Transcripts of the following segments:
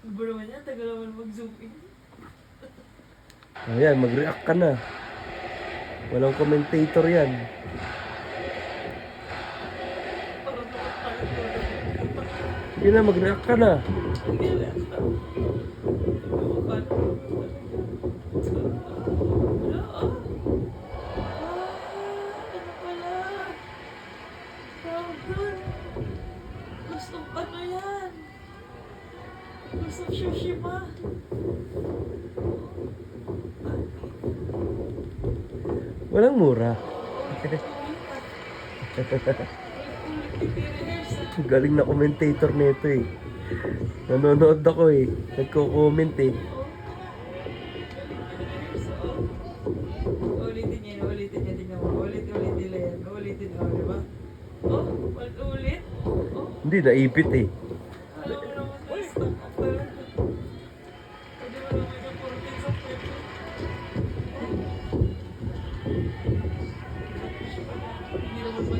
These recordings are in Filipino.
Iba naman yan, tagal naman mag-zoom in. Ayan, mag-react ka na. Walang commentator yan. Sige na, mag-react ka na. Hindi na Gustong Shishima. Walang mura. Galing na commentator nito eh. Nanonood ako eh. Nagko-comment eh. Ulitin niya, ulitin niya, tingnan mo. Ulit-ulit nila yan. Ulitin mo, di ba? Oh, ulit-ulit. Oh, Hindi, naipit eh.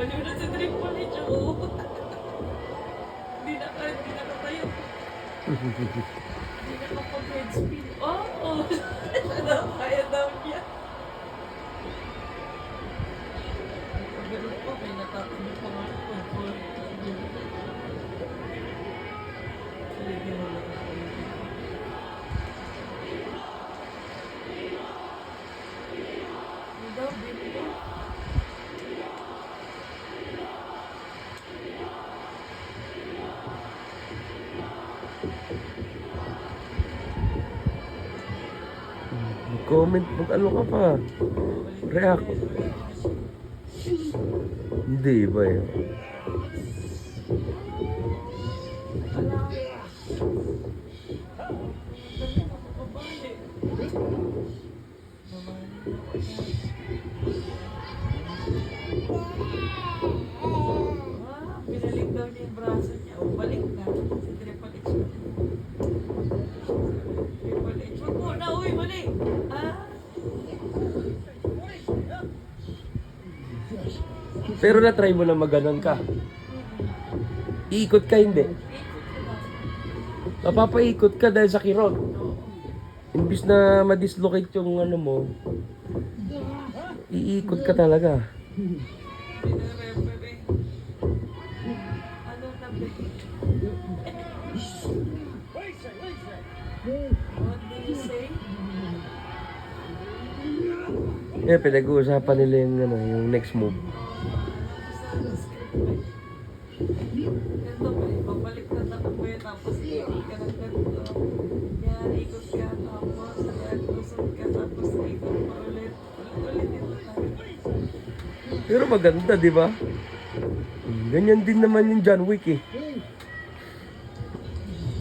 baliw na si Triple H, oh. Hindi na ka, hindi na katayo. Hindi na kapag-head spin. Oh, oh. Ano, kaya daw niya. Ganun pa, may natatanong pa nga ako. Sige mo lang Mag-comment, mag-ano ka pa. React. Hindi ba yun? Pinalik daw niya yung braso niya. O, balik na. Pero na-try mo na maganon ka. Iikot ka hindi. Mapapaikot ka dahil sa kirot. Imbis na ma-dislocate yung ano mo, iikot ka talaga. Eh, pinag-uusapan nila yung, ano, yung next move. Pero maganda, di ba? Ganyan din naman yung John Wick eh.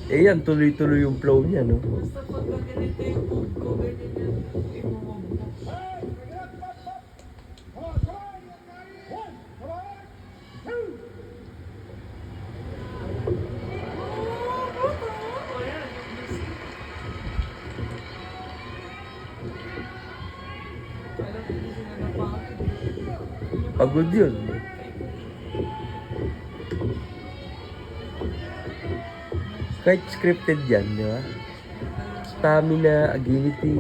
Eh yan, tuloy-tuloy yung flow niya, no? Basta pag ganito yung move ko, ganyan yan, imumove Pagod yun. Kahit scripted yan, di ba? Stamina, agility.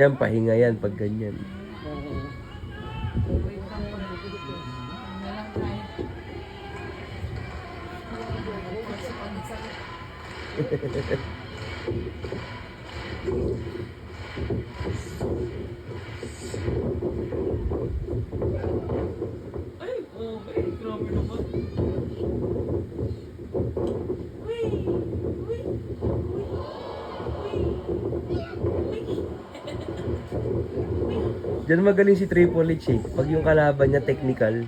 Yan, pahinga yan pag ganyan. Ay, okay. Grabe naman. Uy! Uy! Uy! Uy! Uy! Diyan magaling si Triple H eh. Pag yung kalaban niya technical,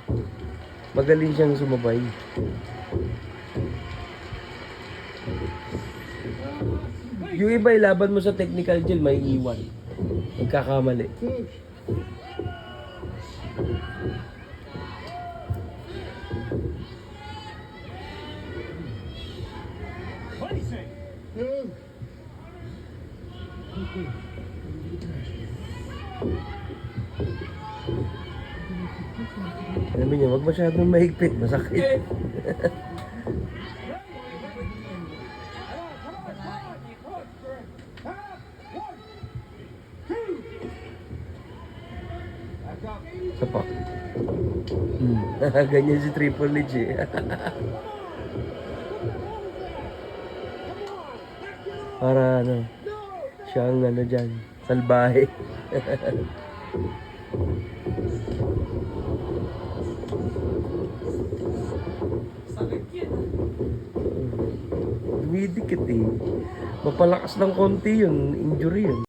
magaling siyang sumabay. Yung iba ilaban mo sa technical gel, may iwan. Magkakamali. Alam niyo, wag masyadong mahigpit, masakit. Ganyan si Triple H eh. Para ano, siyang ano dyan, salbahe. Dumidikit eh. Mapalakas ng konti yun, injury yun.